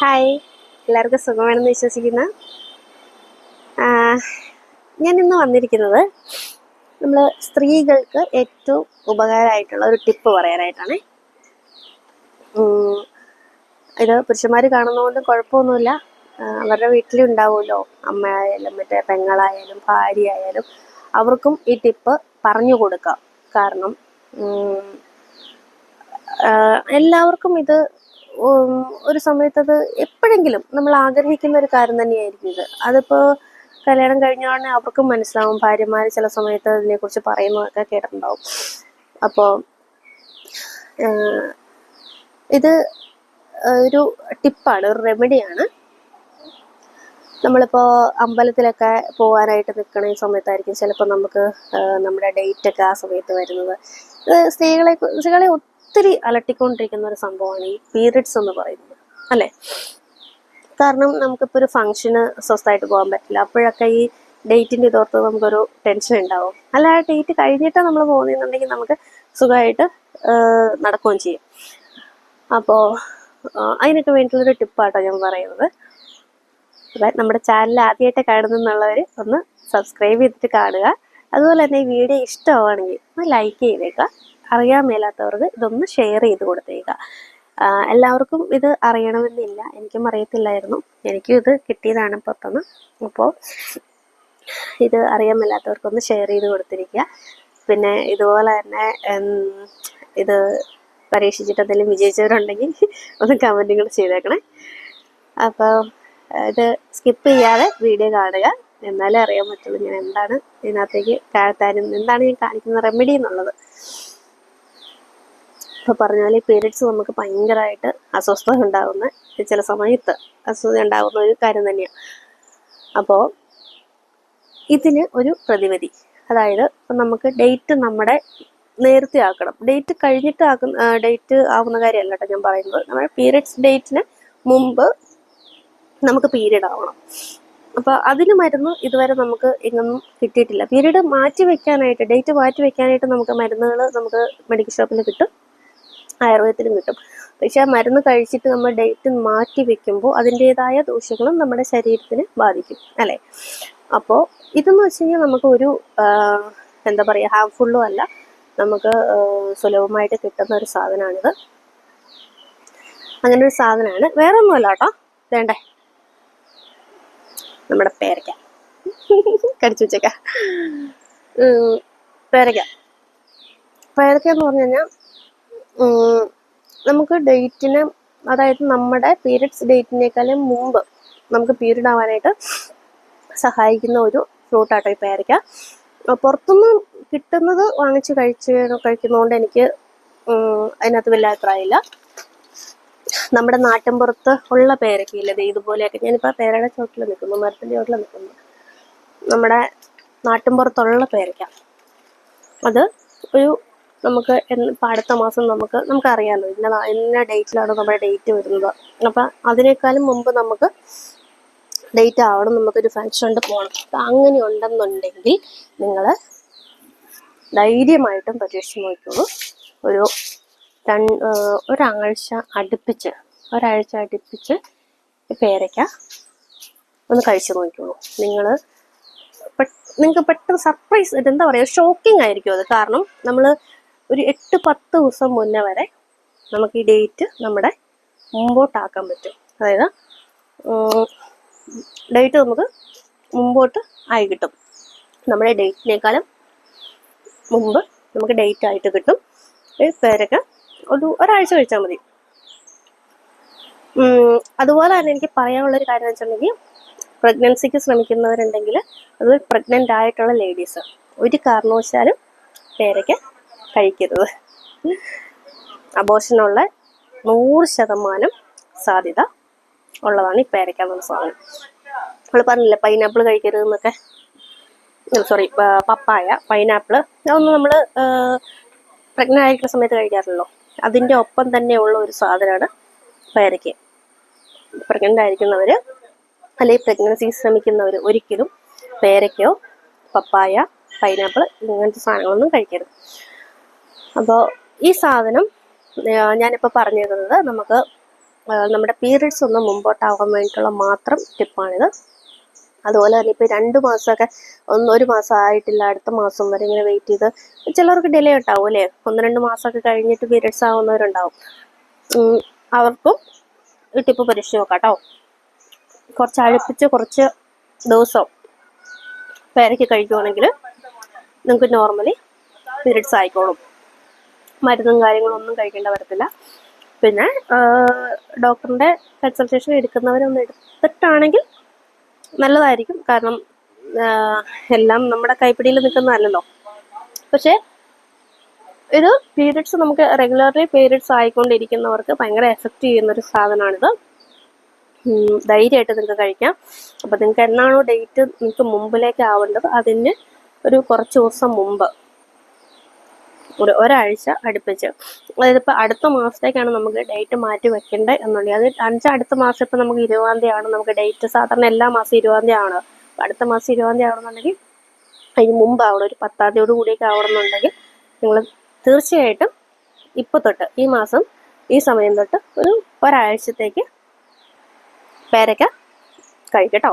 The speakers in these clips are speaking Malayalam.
ഹായ്. എല്ലാവർക്കും സുഖമാണെന്ന് വിശ്വസിക്കുന്ന. ഞാൻ ഇന്ന് വന്നിരിക്കുന്നത് നമ്മൾ സ്ത്രീകൾക്ക് ഏറ്റവും ഉപകാരമായിട്ടുള്ള ഒരു ടിപ്പ് പറയാനായിട്ടാണ്. ഇത് പുരുഷന്മാർ കാണുന്നതുകൊണ്ട് കുഴപ്പമൊന്നുമില്ല. അവരുടെ വീട്ടിലുണ്ടാവുമല്ലോ. അമ്മയായാലും മറ്റേ പെങ്ങളായാലും ഭാര്യ ആയാലും അവർക്കും ഈ ടിപ്പ് പറഞ്ഞു കൊടുക്കാം. കാരണം എല്ലാവർക്കും ഇത് ഒരു സമയത്ത് അത് എപ്പോഴെങ്കിലും നമ്മൾ ആഗ്രഹിക്കുന്ന ഒരു കാര്യം തന്നെയായിരിക്കും ഇത്. അതിപ്പോൾ കല്യാണം കഴിഞ്ഞ ഉടനെ അവർക്കും മനസ്സിലാവും ഭാര്യമാർ ചില സമയത്ത് അതിനെക്കുറിച്ച് പറയുന്നതൊക്കെ കേട്ടിട്ടുണ്ടാവും. അപ്പോൾ ഇത് ഒരു ടിപ്പാണ് ഒരു റെമഡിയാണ്. നമ്മളിപ്പോൾ അമ്പലത്തിലൊക്കെ പോകാനായിട്ട് നിൽക്കണ സമയത്തായിരിക്കും ചിലപ്പോൾ നമുക്ക് നമ്മുടെ ഡേറ്റ് ഒക്കെ ആ സമയത്ത് വരുന്നത്. സ്ത്രീകളെ സ്ത്രീകളെ ഒത്തിരി അലട്ടിക്കൊണ്ടിരിക്കുന്ന ഒരു സംഭവമാണ് ഈ പീരിയഡ്സ് എന്ന് പറയുന്നത് അല്ലേ? കാരണം നമുക്കിപ്പോൾ ഒരു ഫംഗ്ഷന് സ്വസ്ഥമായിട്ട് പോകാൻ പറ്റില്ല. അപ്പോഴൊക്കെ ഈ ഡേറ്റിന്റെ ഇതോർത്ത് നമുക്കൊരു ടെൻഷൻ ഉണ്ടാവും. അല്ല ആ ഡേറ്റ് കഴിഞ്ഞിട്ട് നമ്മൾ പോകുന്നുണ്ടെങ്കിൽ നമുക്ക് സുഖമായിട്ട് നടക്കുകയും ചെയ്യും. അപ്പോൾ അതിനൊക്കെ വേണ്ടിയിട്ടുള്ളൊരു ടിപ്പാട്ടോ ഞാൻ പറയുന്നത്. നമ്മുടെ ചാനൽ ആദ്യമായിട്ട് കാണുന്നെന്നുള്ളവർ ഒന്ന് സബ്സ്ക്രൈബ് ചെയ്തിട്ട് കാണുക. അതുപോലെ തന്നെ ഈ വീഡിയോ ഇഷ്ടമാണെങ്കിൽ ഒന്ന് ലൈക്ക് ചെയ്തേക്കുക. അറിയാൻ മേലാത്തവർക്ക് ഇതൊന്ന് ഷെയർ ചെയ്ത് കൊടുത്തേക്കുക എല്ലാവർക്കും ഇത് അറിയണമെന്നില്ല. എനിക്കും അറിയത്തില്ലായിരുന്നു. എനിക്കും ഇത് കിട്ടിയതാണ് പുറത്തുനിന്ന് അപ്പോൾ ഇത് അറിയാൻ മേലാത്തവർക്കൊന്ന് ഷെയർ ചെയ്ത് കൊടുത്തിരിക്കുക പിന്നെ ഇതുപോലെ തന്നെ ഇത് പരീക്ഷിച്ചിട്ട് എന്തെങ്കിലും വിജയിച്ചവരുണ്ടെങ്കിൽ ഒന്ന് കമന്റുകൾ ചെയ്തേക്കണേ. അപ്പോൾ ഇത് സ്കിപ്പ് ചെയ്യാതെ വീഡിയോ കാണുക. എന്നാലേ അറിയാൻ പറ്റുള്ളൂ ഞാൻ എന്താണ് ഇതിനകത്തേക്ക് കാഴ്ത്താനും എന്താണ് ഞാൻ കാണിക്കുന്ന റെമഡി എന്നുള്ളത്. ഇപ്പോൾ പറഞ്ഞ പോലെ പീരിയഡ്സ് നമുക്ക് ഭയങ്കരമായിട്ട് അസ്വസ്ഥത ഉണ്ടാകുന്ന ചില സമയത്ത് അസ്വസ്ഥത ഉണ്ടാകുന്ന ഒരു കാര്യം തന്നെയാണ് അപ്പോൾ ഇതിന് ഒരു പ്രതിവിധി. അതായത് നമുക്ക് ഡേറ്റ് നമ്മുടെ നേരത്തെ ആക്കണം. ഡേറ്റ് കഴിഞ്ഞിട്ട് ആക്കുന്ന ഡേറ്റ് ആവുന്ന കാര്യമല്ല കേട്ടോ ഞാൻ പറയുന്നത്. നമ്മുടെ പീരിയഡ്സ് ഡേറ്റിന് മുമ്പ് നമുക്ക് പീരീഡ് ആവണം. അപ്പോൾ അതിന് മരുന്ന് ഇതുവരെ നമുക്ക് എങ്ങൊന്നും കിട്ടിയിട്ടില്ല. പീരീഡ് മാറ്റി വെക്കാനായിട്ട് ഡേറ്റ് മാറ്റി വെക്കാനായിട്ട് നമുക്ക് മരുന്നുകൾ നമുക്ക് മെഡിക്കൽ ഷോപ്പിൽ കിട്ടും. ആയുർവേദത്തിലും കിട്ടും. പക്ഷേ ആ മരുന്ന് കഴിച്ചിട്ട് നമ്മൾ ഡേറ്റ് മാറ്റി വെക്കുമ്പോൾ അതിന്റെതായ ദോഷങ്ങളും നമ്മുടെ ശരീരത്തിന് ബാധിക്കും അല്ലേ? അപ്പോൾ ഇതെന്ന് വെച്ച് കഴിഞ്ഞാൽ നമുക്ക് ഒരു എന്താ പറയുക ഹാർംഫുള്ളും അല്ല. നമുക്ക് സുലഭമായിട്ട് കിട്ടുന്ന ഒരു സാധനമാണിത്. അങ്ങനെ ഒരു സാധനമാണ്. വേറെ ഒന്നുമല്ല കേട്ടോ വേണ്ടേ? നമ്മുടെ പേരയ്ക്ക കടിച്ചു വെച്ചേക്ക. പേരയ്ക്ക പേരയ്ക്ക എന്ന് പറഞ്ഞു കഴിഞ്ഞാൽ നമുക്ക് ഡേറ്റിന് അതായത് നമ്മുടെ പീരിയഡ്സ് ഡേറ്റിനേക്കാളും മുമ്പ് നമുക്ക് പീരീഡ് ആവാനായിട്ട് സഹായിക്കുന്ന ഒരു ഫ്രൂട്ടാട്ടോ ഈ പേരയ്ക്ക പുറത്തുനിന്ന് കിട്ടുന്നത് വാങ്ങിച്ച് കഴിച്ച് കഴിക്കുന്നതുകൊണ്ട് എനിക്ക് അതിനകത്ത് വലിയ അഭിപ്രായമില്ല. നമ്മുടെ നാട്ടിൻപുറത്ത് ഉള്ള പേരക്കയില്ലേ? ഇതുപോലെയൊക്കെ. ഞാനിപ്പോൾ പേരയുടെ ചോട്ടിൽ നിൽക്കുന്നു മരത്തിന്റെ ചോട്ടിൽ നിൽക്കുന്നു. നമ്മുടെ നാട്ടിൻപുറത്തുള്ള പേരയ്ക്ക. അത് ഒരു നമുക്ക് ഇപ്പം അടുത്ത മാസം നമുക്ക് നമുക്കറിയാമല്ലോ ഇന്ന ഇന്ന ഡേറ്റിലാണ് നമ്മുടെ ഡേറ്റ് വരുന്നത്. അപ്പം അതിനേക്കാളും മുമ്പ് നമുക്ക് ഡേറ്റ് ആവണം നമുക്കൊരു ഉണ്ട് പോകണം അപ്പം അങ്ങനെ ഉണ്ടെന്നുണ്ടെങ്കിൽ നിങ്ങൾ ധൈര്യമായിട്ടും പരീക്ഷ നോക്കിക്കോളൂ. ഒരു ഏഹ് ഒരാഴ്ച അടുപ്പിച്ച് ഒരാഴ്ച അടുപ്പിച്ച് പേരയ്ക്ക ഒന്ന് കഴിച്ചു നോക്കിക്കോളൂ. നിങ്ങൾ നിങ്ങൾക്ക് പെട്ടെന്ന് സർപ്രൈസ് എന്താ പറയുക ഷോക്കിംഗ് ആയിരിക്കും അത്. കാരണം നമ്മൾ ഒരു എട്ട് പത്ത് ദിവസം മുന്നേ വരെ നമുക്ക് ഈ ഡേറ്റ് നമ്മുടെ മുമ്പോട്ടാക്കാൻ പറ്റും. അതായത് ഡേറ്റ് നമുക്ക് മുമ്പോട്ട് ആയി കിട്ടും. നമ്മുടെ ഡേറ്റിനേക്കാളും മുമ്പ് നമുക്ക് ഡേറ്റ് ആയിട്ട് കിട്ടും. പേരൊക്കെ ഒരു ഒരാഴ്ച കഴിച്ചാൽ മതി. അതുപോലെ തന്നെ എനിക്ക് പറയാനുള്ളൊരു കാര്യം എന്ന് വെച്ചിട്ടുണ്ടെങ്കിൽ പ്രഗ്നൻസിക്ക് ശ്രമിക്കുന്നവരുണ്ടെങ്കിൽ അത് പ്രഗ്നന്റ് ആയിട്ടുള്ള ലേഡീസ് ഒരു കാരണവശാലും പേരയ്ക്ക കഴിക്കരുത്. അബോഷനുള്ള നൂറ് ശതമാനം സാധ്യത ഉള്ളതാണ് ഈ പേരയ്ക്ക സാധനം. നമ്മൾ പറഞ്ഞില്ലേ പൈനാപ്പിൾ കഴിക്കരുതെന്നൊക്കെ? സോറി പപ്പായ പൈനാപ്പിൾ അതൊന്നും നമ്മൾ പ്രഗ്നന്റ് ആയിരിക്കുന്ന സമയത്ത് കഴിക്കാറില്ലല്ലോ. അതിന്റെ ഒപ്പം തന്നെയുള്ള ഒരു സാധനമാണ് പേരയ്ക്ക പ്രഗ്നന്റ് ആയിരിക്കുന്നവർ അല്ലെങ്കിൽ പ്രഗ്നൻസി ശ്രമിക്കുന്നവർ ഒരിക്കലും പേരയ്ക്കയോ പപ്പായ പൈനാപ്പിൾ ഇങ്ങനത്തെ സാധനങ്ങളൊന്നും കഴിക്കരുത്. അപ്പോൾ ഈ സാധനം ഞാനിപ്പോൾ പറഞ്ഞു തരുന്നത് നമുക്ക് നമ്മുടെ പീരീഡ്സ് ഒന്ന് മുമ്പോട്ടാവാൻ വേണ്ടിയിട്ടുള്ള മാത്രം ടിപ്പാണിത് അതുപോലെ തന്നെ ഇപ്പോൾ രണ്ട് മാസമൊക്കെ ഒന്ന് ഒരു മാസം ആയിട്ടില്ല അടുത്ത മാസം വരെ ഇങ്ങനെ വെയിറ്റ് ചെയ്ത് ചിലർക്ക് ഡിലേ ഉണ്ടാവും അല്ലേ? ഒന്ന് രണ്ട് മാസമൊക്കെ കഴിഞ്ഞിട്ട് പീരീഡ്സ് ആവുന്നവരുണ്ടാവും. അവർക്കും ഈ ടിപ്പ് പരീക്ഷിച്ച് നോക്കാം കേട്ടോ. കുറച്ച് അടുപ്പിച്ച് കുറച്ച് ദിവസം പേരയ്ക്ക് കഴിക്കുവാണെങ്കിൽ നിങ്ങൾക്ക് നോർമലി പീരീഡ്സ് ആയിക്കോളും. മരുന്നും കാര്യങ്ങളും ഒന്നും കഴിക്കേണ്ട വരത്തില്ല. പിന്നെ ഡോക്ടറിന്റെ കൺസൾട്ടേഷൻ എടുക്കുന്നവരൊന്ന് എടുത്തിട്ടാണെങ്കിൽ നല്ലതായിരിക്കും. കാരണം എല്ലാം നമ്മുടെ കൈപ്പിടിയിൽ നിൽക്കുന്നതല്ലല്ലോ. പക്ഷേ ഇത് പീരിയഡ്സ് നമുക്ക് റെഗുലർലി പീരിയഡ്സ് ആയിക്കൊണ്ടിരിക്കുന്നവർക്ക് ഭയങ്കര എഫക്റ്റ് ചെയ്യുന്ന ഒരു സാധനമാണിത് ധൈര്യമായിട്ട് നിങ്ങൾക്ക് കഴിക്കാം. അപ്പോൾ നിങ്ങൾക്ക് എന്നാണോ ഡേറ്റ് നിങ്ങൾക്ക് മുമ്പിലേക്ക് ആവേണ്ടത് അതിന് ഒരു കുറച്ച് ദിവസം മുമ്പ് ഒരു ഒരാഴ്ച അടുപ്പിച്ച്. അതായത് ഇപ്പോൾ അടുത്ത മാസത്തേക്കാണ് നമുക്ക് ഡേറ്റ് മാറ്റി വെക്കേണ്ടത് എന്നുണ്ടെങ്കിൽ അത് അഞ്ച് അടുത്ത മാസം ഇപ്പം നമുക്ക് ഇരുപതാം തീയതി ആണ് നമുക്ക് ഡേറ്റ് സാധാരണ എല്ലാ മാസം ഇരുപതാം തീയതി ആണ്. അടുത്ത മാസം ഇരുപതാം തീയതി ആവണമെന്നുണ്ടെങ്കിൽ അതിന് മുമ്പ് ആവണം. ഒരു പത്താം തീയതിയോട് കൂടിയൊക്കെ ആവണമെന്നുണ്ടെങ്കിൽ നിങ്ങൾ തീർച്ചയായിട്ടും ഇപ്പോൾ തൊട്ട് ഈ മാസം ഈ സമയം തൊട്ട് ഒരു ഒരാഴ്ചത്തേക്ക് പേരയ്ക്ക കഴിക്കട്ടോ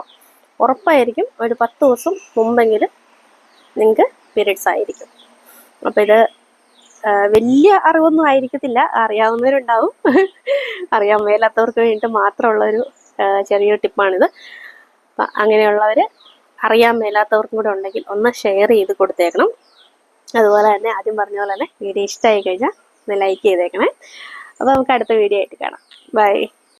ഉറപ്പായിരിക്കും ഒരു പത്ത് ദിവസം മുമ്പെങ്കിലും നിങ്ങൾക്ക് പീരീഡ്സ് ആയിരിക്കും. അപ്പോൾ ഇത് വലിയ അറിവൊന്നും ആയിരിക്കത്തില്ല. അറിയാവുന്നവരുണ്ടാവും. അറിയാൻ മേലാത്തവർക്ക് വേണ്ടിയിട്ട് മാത്രമുള്ളൊരു ചെറിയൊരു ടിപ്പാണിത്. അപ്പം അങ്ങനെയുള്ളവർ അറിയാൻ മേലാത്തവർക്കും കൂടെ ഉണ്ടെങ്കിൽ ഒന്ന് ഷെയർ ചെയ്ത് കൊടുത്തേക്കണം. അതുപോലെ തന്നെ ആദ്യം പറഞ്ഞ പോലെ തന്നെ വീഡിയോ ഇഷ്ടമായി കഴിഞ്ഞാൽ ഒന്ന് ലൈക്ക് ചെയ്തേക്കണേ. അപ്പോൾ നമുക്ക് അടുത്ത വീഡിയോ ആയിട്ട് കാണാം. ബൈ.